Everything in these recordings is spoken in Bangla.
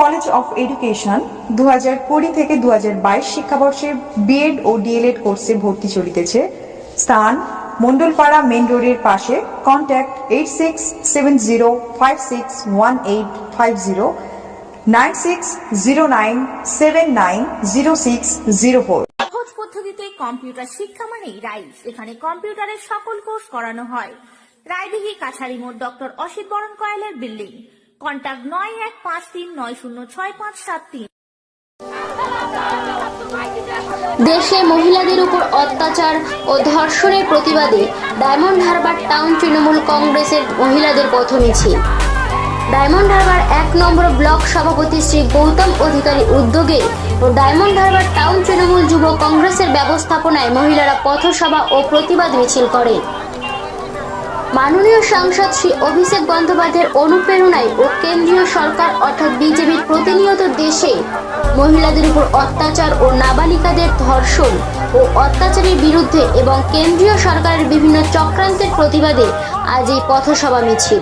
কলেজ অফ এডুকেশন দু হাজার কুড়ি থেকে দু হাজার বাইশ শিক্ষাবর্ষে বিএড ও ডিএলএড কোর্সে ভর্তি চলিতেছে। স্থান মন্ডলপাড়া মেন রোডের পাশে। Contact eight six seven zero five six one eight five zero nine six zero nine seven nine zero six zero four পদ্ধতিতে কম্পিউটার শিক্ষা মানেই রাইস এখানে কম্পিউটারের সকল কোর্স করানো হয়। রায়দিঘি কাছারি মোড় ডক্টর অসিত বরণ কয়েলের বিল্ডিং। কন্ট্যাক্ট নয় এক পাঁচ তিন নয় শূন্য ছয় পাঁচ সাত তিন। দেশে মহিলাদের উপর অত্যাচার ও ধর্ষণের প্রতিবাদে ডায়মন্ড হারবার টাউন তৃণমূল কংগ্রেসের মহিলাদের পথ মিছিল ডায়মন্ড হারবার এক নম্বর ব্লক সভাপতি শ্রী গৌতম অধিকারী উদ্যোগে ও ডায়মন্ড হারবার টাউন তৃণমূল যুব কংগ্রেসের ব্যবস্থাপনায় মহিলারা পথসভা ও প্রতিবাদ মিছিল করে। মাননীয় সাংসদ শ্রী অভিষেক বন্দ্যোপাধ্যায়ের অনুপ্রেরণায় ও কেন্দ্রীয় সরকার অর্থাৎ বিজেপির প্রতিনিয়ত দেশে মহিলাদের উপর অত্যাচার ও নাবালিকাদের ধর্ষণ ও অত্যাচারের বিরুদ্ধে এবং কেন্দ্রীয় সরকারের বিভিন্ন চক্রান্তের প্রতিবাদে আজ এই পথসভা মিছিল।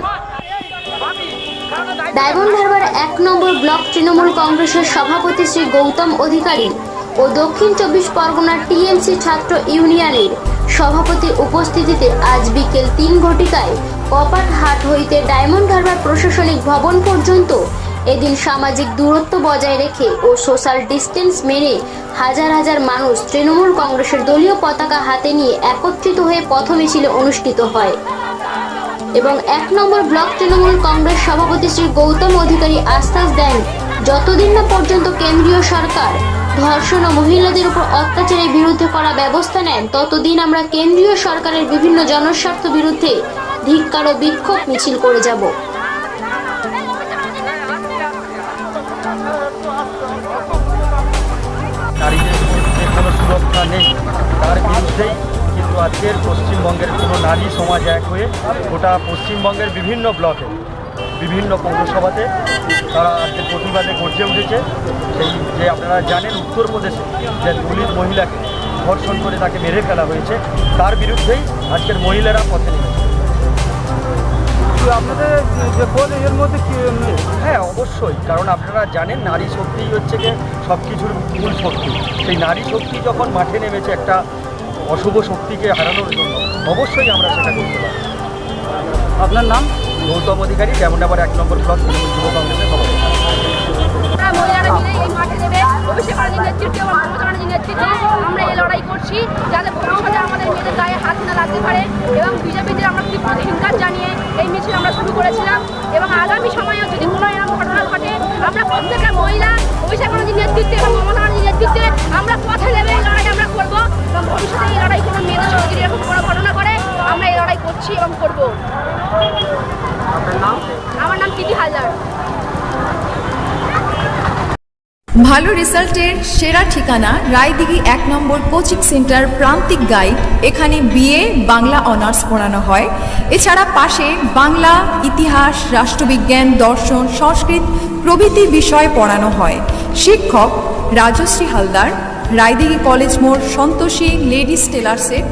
ডায়মন্ড হারবার এক নম্বর ব্লক তৃণমূল কংগ্রেসের সভাপতি শ্রী গৌতম অধিকারী ও দক্ষিণ চব্বিশ পরগনার টিএমসি ছাত্র ইউনিয়নের সভাপতির উপস্থিতিতে আজ বিকেল তিন ঘটিকায় কপাট হাট হইতে ডায়মন্ড হারবার প্রশাসনিক ভবন পর্যন্ত এদিন সামাজিক দূরত্ব বজায় রেখে ও সোশ্যাল ডিস্টেন্স মেনে হাজার হাজার মানুষ তৃণমূল কংগ্রেসের দলীয় পতাকা হাতে নিয়ে একত্রিত হয়ে পথ মিছিলে অনুষ্ঠিত হয়। এবং এক নম্বর ব্লক তৃণমূল কংগ্রেস সভাপতি শ্রী গৌতম অধিকারী আশ্বাস দেন, যতদিন না পর্যন্ত কেন্দ্রীয় সরকার ধর্ষণ ও মহিলাদের উপর অত্যাচারের বিরুদ্ধে করা ব্যবস্থা নেন। ততদিন আমরা কেন্দ্রীয় সরকারের বিভিন্ন জনস্বার্থ বিরুদ্ধে ধিক্কার ও বিক্ষোভ মিছিল করে যাব। আজকের পশ্চিমবঙ্গের কোনো নারী সমাজ এক হয়ে গোটা পশ্চিমবঙ্গের বিভিন্ন ব্লকে বিভিন্ন পৌরসভাতে তারা আজকে প্রতিবাদে গর্জে উঠেছে। সেই যে আপনারা জানেন উত্তরপ্রদেশে যে দলিত মহিলাকে ধর্ষণ করে তাকে মেরে ফেলা হয়েছে তার বিরুদ্ধেই আজকের মহিলারা পথে নেমেছে। আপনাদের যে এর মধ্যে কি হ্যাঁ অবশ্যই। কারণ আপনারা জানেন নারী শক্তিই হচ্ছে গিয়ে সব কিছুর মূল শক্তি। সেই নারী শক্তি যখন মাঠে নেমেছে একটা অশুভ শক্তিকে হারানোর জন্য অবশ্যই আমরা সেটা করতে পারি আপনার নাম? গৌতম অধিকারী যেমন আবার এক নম্বর ব্লক তৃণমূল যুব কংগ্রেসের আমরা এই লড়াই করছি যাতে ভবিষ্যতে আমাদের গায়ে হাত না লাগতে পারে এবং জানিয়ে এই আমরা শুরু করেছিলাম। এবং আগামী যদি ঘটনা ঘটে, আমরা প্রত্যেকটা মহিলা এবং আমরা নেবে এই লড়াই আমরা করব এবং ভবিষ্যতে এই লড়াই কোনো মেয়েদের যদি এরকম কোনো ঘটনা করে আমরা এই লড়াই করছি এবং করব। ভালো রেজাল্টের সেরা ঠিকানা রায়দিঘি এক নম্বর কোচিং সেন্টার প্রান্তিক গাইড। এখানে বিএ, বাংলা অনার্স পড়ানো হয়। এছাড়া পাশে বাংলা, ইতিহাস, রাষ্ট্রবিজ্ঞান, দর্শন, সংস্কৃত প্রভৃতি বিষয় পড়ানো হয়। শিক্ষক রাজশ্রী হালদার, রায়দিঘি কলেজ মোড় সন্তোষী লেডিস টেলার্সের